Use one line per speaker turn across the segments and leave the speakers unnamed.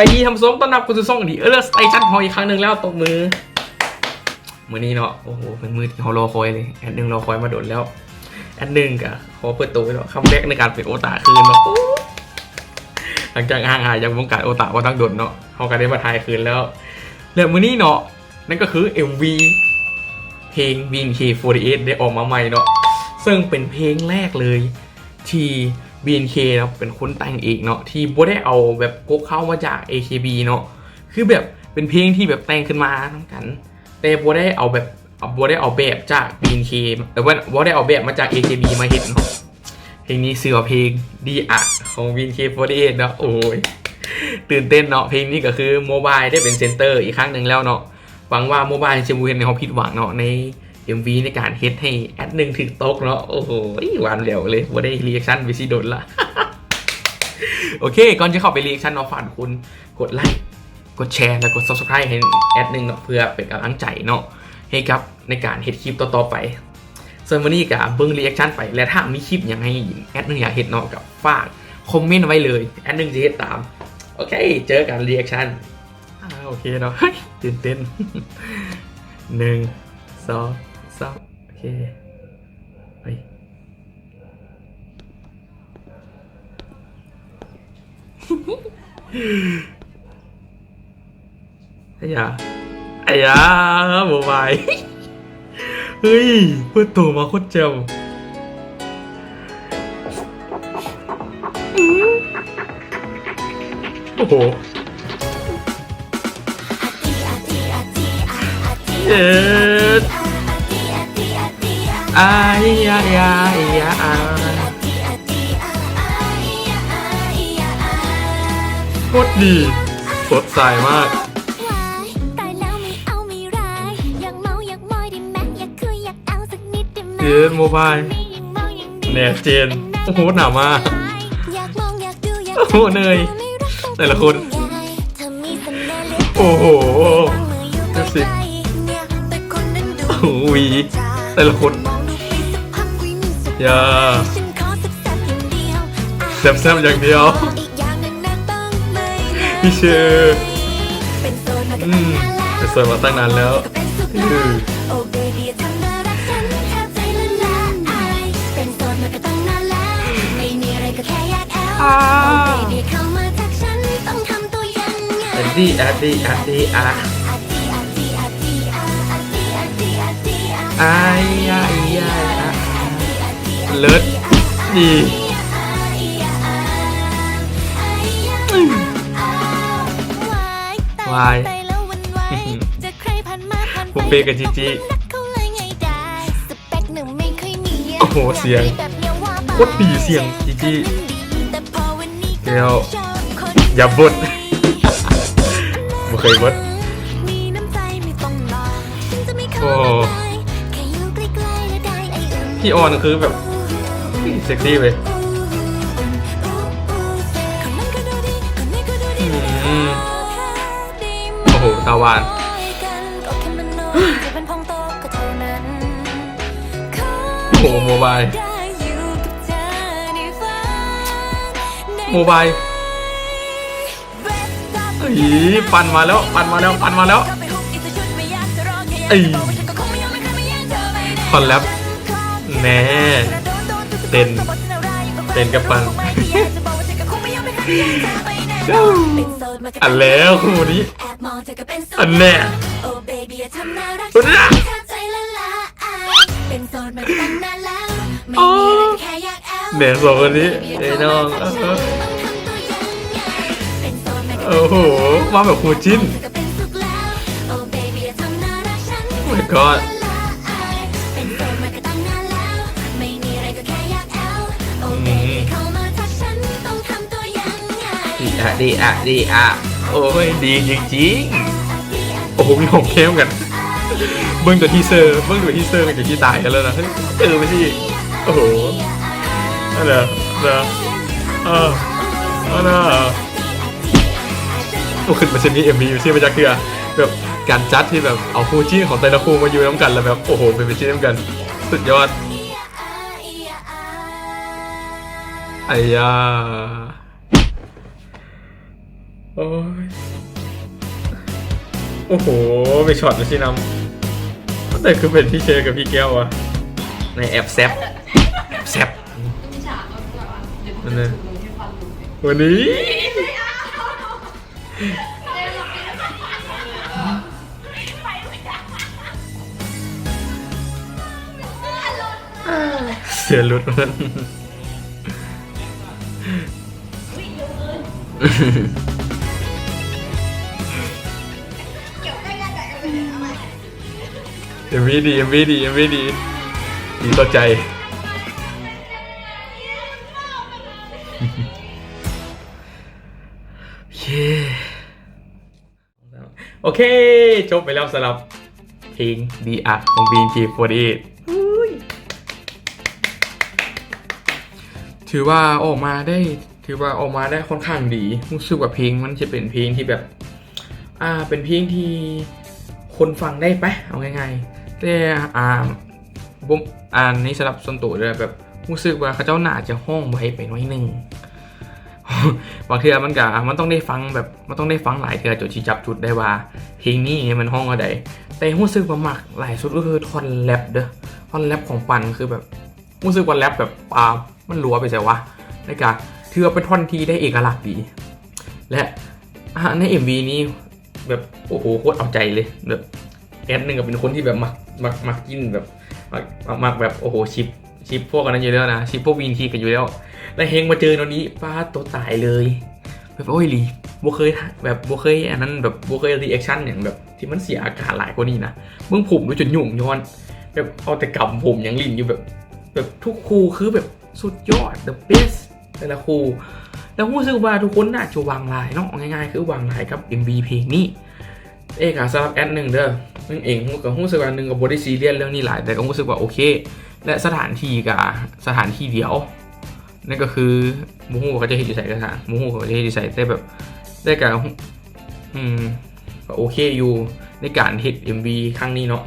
ไปดีทำส้มต้อนรับคุณสุส่งดีเออสไตชันพออีกครั้งหนึ่งแล้วตบมือ มือนี้เนาะโอ้โหเป็นมือที่เขารอคอยเลยแอดหนึ่งรอคอยมาโดนแล้วแอดหนึ่งกะขอเปิดตัวเนาะคำแรกในการเป็นโอตาคืนเนาะหลังจากห่างหายจากวงการโอตาว่าตั้งโดนเนาะเขาก็ได้มาทายคืนแล้วแล้วมือนี้เนาะนั่นก็คือ MV เพลง BNK48 ได้ออกมาใหม่เนาะซึ่งเป็นเพลงแรกเลยที่ BNK เนาะเป็นคนแต่งเองเนาะที่บ่ได้เอาแบบกกเข้ามาจาก AKB เนาะคือแบบเป็นเพลงที่แบบแต่งขึ้นมาทั้งกัน แต่บ่ได้เอาแบบเอาบ่ได้เอาแบบจาก BNK แต่ว่าบ่ได้เอาแบบมาจาก AKB มาเห็นเนาะเพลงนี้เสือเพลงดีอะของ BNK48 เนาะโอ้ยตื่นเต้นเนาะเพลงนี้ก็คือโมบายได้เป็นเซนเตอร์อีกครั้งหนึ่งแล้วเนาะหวังว่าโมบายจะบูเห็นในเขาผิดหวังเนาะใน MV ในการเฮ็ดให้แอดหนึ่งถึงโต๊ะเนาะโอ้โหหวานเหลวเลยบ่าได้รีแอคชั่นไปสิโดนละโอเค ก่อนจะเข้าไปรีแอคชั่นเนาะฝากคุณกดไลค์กดแชร์และกด subscribe ให้แอดหนึ่งเนาะเพื่อเป็นกำลังใจเนาะให้กับในการเฮ็ดคลิปต่อๆไปส่วนวันนี้กับเบิ้งรีแอคชั่นไป และถ้ามีคลิปอย่างให้แอดหนึ่งอยากเฮ็ดเนาะกับฝากคอมเมนต์ไว้เลยแอดหนึ่งจะเฮ็ดตาม โอเค เจอกันรีแอคชั่นโอเคเนาะตื่นเต้นหนึ่งสอง สามโอเคไปไอ้ยาไอ้ยาโมบายเฮ้ยเปิดตัวมาโคตรเจ๋วโอ้โหเอ็ด อายยายายาอาโคตรดีสดใสมาก
ตายแล้วไม่เอาไม่ร้ายอยากเมากมอยได้ไหมอยากคุยอยากเจ
นโมบาย
ไม่ยังเมายังดี
แนบเจนโอ้โหหนามาก
อยากมาก
โอ้โหเนยแต่ละคน โอ้โห
บางมืออยู่ใกล้ๆเนี่ยแต่คนนั้นดู
โอ้โหแต่ละคน
อ
ย่า
ฉันขอสักแซ่บอย่างเดียวอะ
แซ่บๆอย่างเดียว
อีกอย่างหนึงนะต้องไม่เลย
พี่เชอร์
เป็นโสดมา
อื
ตั้ง
ม
นานแล้ว
เป็นสวยมาตั้งนานแล้ว
ก็เป็นสุข
อื
แล้ว
ม
โอ้เบบี้ทำน่ารักฉันแทบใจละลายเป็นโสดมาก็ตั้งนานแล้วไม่มีอะไรก็แค่อยากแอล
อ่า
โอ้เบบี้เข้ามาทักฉันต้องทำตัวยังไง
แอดดี้แอดดี้แอดดี้อะ
อาจีอาจีอ
เลิศดีวาย
ตายแล้ววันไหวจะใครผ่านมาผ่านไป
บุฟเฟ่ต์กับจีจี้
นักเขาเลยไงได้สเปคหนึ่งไม่เคยมี
โอ้โห เสียง
แบบเนี้ยว่าไป
โคตรดีเสียงจีจี้
แต่พอวันนี้ก็
เดี๋ยว
ชอบคน
อย่าบดบ่เคยบด
มีน้ำใจไม่ต้องรอฉันจะไม่เข้า
โอ้
ไปแค่อยู่ใกล้ๆและได้ไอ้อื่น
พี่ออนคือแบบ เซ็กซี่เลย
คนนั้นก็ดูดีคนนี้ก็ดูดี
อืม
ดี
โอ้โหตาหวาน
กันก็แค่มโนจะเป็นพองโตก็เท่านั้นขอ
โอ้โหโมบาย
ได้อยู่กับเธอในฝันใน
โมบายเอ้ยปั่นมาแล้วปั่นมาแล้วปั่นมาแล้วเอ้ยคอนแลบแน่ เต้นเต้นกับปันอันแล้วคู่นี้อันแน่
โอ้เบบี้ทำน่ารัก
สุดยอด
แทบใจละลายเป็นโสดมาตั้งนานแล้วไม่มีอะไรก็แค่อยากแอล
แหน่สองคนนี้ไอ้น้องเออ
เป็นโสดมาก็
โอ้โหมาแบบคู่จิ้น
ก็เอะ
ดีอะดีอะโอ้ยดีจริงๆโอ้โหมีของเข้มกันเบิ้งตัวทีเซอร์เบิ้งตัวทีเซอร์กันจะที่ตายกันแล้วนะเฮ้ยเออไม่ใช่โอ้โหนั่นแหละนะเออเอานะโอ้ขึ้นมาเช่นนี้เอ็มบีไม่ใช่มาจากเถื่อแบบการจัดที่แบบเอาคู่จิ้นของแต่ละคู่มาอยู่น้ำกันแล้วแบบโอ้โหเป็นไปชิ้นน้ำกัน สุดยอดไอ้ยา โอ้ย โอ้โห ไปช็อตนะชินำแต่คือเป็นพี่เชอกับพี่แก้วอะในแอบแซบแอบแซบ
มีฉากเอาแบบว่าเดี๋ยว
นั่นเลย
ดูที่ฟันหลุดเนี่ย
วันนี้ เสือหลุดมัน เอ็มวีดีเอ็มวีดีเอ็มวีดีดีต่อใจโอเคโอเค จบไปแล้วสำหรับเพลงดีอะของ BNK48 ถือว่าออกมาได้ถือว่าออกมาได้ค่อนข้างดีรู้สึกว่าเพลงมันจะเป็นเพลงที่แบบ อ่าเป็นเพลงที่คนฟังได้ปะเอาง่ายๆ แต่อ่าบุมอ่านนี้สำหรับส่วนตัวเลยแบบรู้สึกว่าเขาเจ้าหน้าจะห้องไว้ไปน้อยหนึ่งบางเทือมันก็มันต้องได้ฟังแบบมันต้องได้ฟังหลายเทือจนชี้จับจุดได้ว่าเพลงนี้เนี่ยมันห้องอะไรแต่รู้สึกว่ามักหลายสุดก็คือท่อนแรปเด้อท่อนแรปของปันคือแบบรู้สึกว่าแรปแบบอ่ามันรัวไปแต่ว่าในการถือว่าเป็นท่อนที่ได้เอกลักษณ์ดี และอ่าใน MV นี้แบบโอ้โหโคตรเอาใจเลยแบบแอดหนึ่งก็เป็นคนที่แบบมัก มักมักกินแบบมักมักแบบโอ้โหชิปชิปพวกอันนั้นอยู่แล้วนะชิปพวกวีนทีกันอยู่แล้ว แล้วเฮงมาเจอตอนนี้ป้าตัวตายเลยแบบโอ้ยลีบัเคยแบบบัเคยอันนั้นแบบบัเคยรีแอคชั่นอย่างแบบที่มันเสียอากาศหลายกว่านี้นะมึงผมด้วยจนหยุ่งย้อนแบบเอาแต่กำผมอย่างลินอยู่แบบ แบบทุกครูคือแบบสุดยอด the best แต่ละครูแล้วรู้สึกว่าทุกคนน่าจะวางลายเนาะเอาง่ายๆ คือวางลายกับ MV เพลงนี้ เอกอะสำหรับแอดหนึ่งเด้อนึงเองกับหู้สึกว่าหนึ่งกับบริซีเรียสเรื่องนี้หลายแต่ก็รู้สึกว่าโอเค และสถานที่กับสถานที่เดียวนั่นก็คือมูฮูเขาจะเห็นอยู่ใส่กระถางมูฮูเขาจะเห็นอยู่ใส่แต่แบบได้กับอืมก็โอเคอยู่ในการเห็ด MV ครั้งนี้เนาะ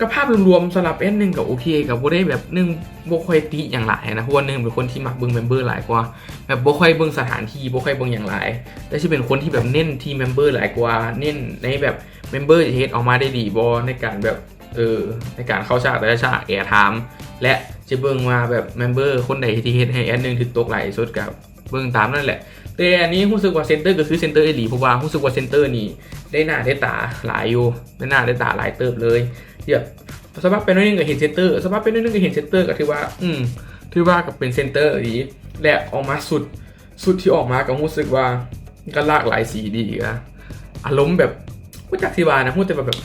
ก็ภาพรวมๆสำหรับเอ็นหนึ่งกับโอเคกับโบได้แบบหนึ่งโบค่อยติอย่างหลายนะเพราะว่าหนึ่งเป็นคนที่มักเบิ้งเมมเบอร์หลายกว่าแบบโบค่อยเบิ้งสถานที่โบค่อยเบิ้งอย่างหลายแต่ที่เป็นคนที่แบบเน้นที่เมมเบอร์หลายกว่าเน้นในแบบเมมเบอร์จะเฮ็ดออกมาได้ดีบอในการแบบเออในการเข้าฉากแต่ละฉากแอร์ไทม์และจะเบิ่งมาแบบเมมเบอร์คนไหนที่เฮ็ดให้แอดหนึ่งถึงตกไหลสุดกับเบิ่งตามนั่นแหละ แต่อันนี้รู้สึกว่าเซนเตอร์ก็คือเซนเตอร์เอลีเพราะว่ารู้สึกว่าเซนเตอร์นี่ได้หน้าได้ตาหลายอยู่ได้หน้าได้ตาหลายเติบเลย ที่แบบสภาพเป็นน้อยนึงก็เห็นเซนเตอร์สภาพเป็นน้อยนึงก็เห็นเซนเตอร์ก็ถือว่า อืมถือว่ากับเป็นเซนเตอร์ดีแหละออกมาสุดสุดที่ออกมาก็รู้สึกว่าก็ลากหลายสีดีอะอารมณ์แบบพูดจากที่ว่านะพูดแต่แบบ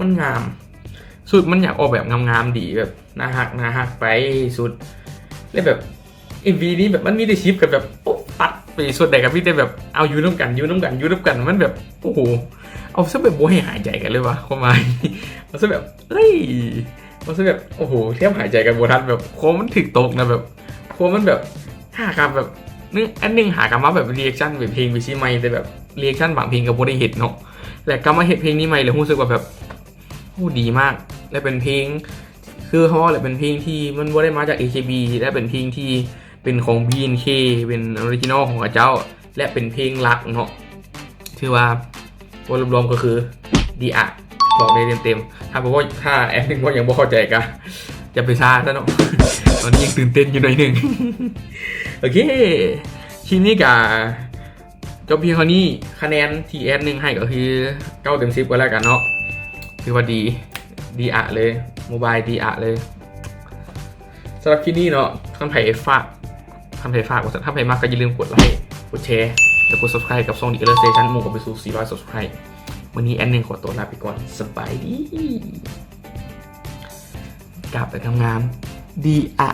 มันงาม สุดมันอยากออกแบบงามๆดีแบบน่าฮักน่าฮักไปสุดแล้วแบบเอ็มวีนี้แบบมันมีแต่ชิปกับแบบปุ๊บปัดไปสุดใดกับพี่แต่แบบเอาอยู่น้ำกันอยู่น้ำกันอยู่น้ำกันมันแบบโอ้โหเอาซะแบบโบให้หายใจกันเลยวะความหมาย เอาซะแบบเอ้ยเอาซะแบบโอ้โหเทียบหายใจกันโบทันแบบโคมมันถึกตกนะแบบโคมมันแบบหากับแบบนึงอันหนึงหากรรมาแบบเรีแอคชั่นแบบเพลงไปชิไม่แต่แบบเรีแอคชั่นบางเพลงกับโบได้เห็นเนาะแต่กรรมาเห็นเพลงนี้ใหม่เลยรู้สึกว่าแบบโอ้ดีมาก และเป็นเพลง คือเขาว่าและเป็นเพลงที่มันโบได้มาจาก AKB และเป็นเพลงที่เป็นของ BNK เป็นออริจินอลของเขาเจ้า และเป็นเพลงรักเนาะถือว่าโดยรวมๆก็คือดีอะ บอกได้เต็มๆ ถ้าบอกว่าถ้าแอปหนึ่งว่ายังบ่เข้าใจกันจะไปซาซะเนาะตอนนี้ยังตื่นเต้นอยู่หน่อยหนึ่งโอเคคลิปนี้กับจบเพียงเท่านี้คะแนนที่แอดหนึ่งให้ก็คือ9เต็ม10ก็แล้วกันเนาะถือว่าดีดีอะเลยโมบายดีอะเลยสำหรับคลิปนี้เนาะท่านไผ่ฝากท่านไผ่ฝากว่าท่านไผ่มากก็อย่าลืมกดไลค์กดแชร์แล้วกด subscribe กับช่องดีเออร์เซชันหมู่กับไปสู่400 subscribe วันนี้แอนหนึ่งขอตัวลาไปก่อนสบายดีกลับไปทำงานดีอะ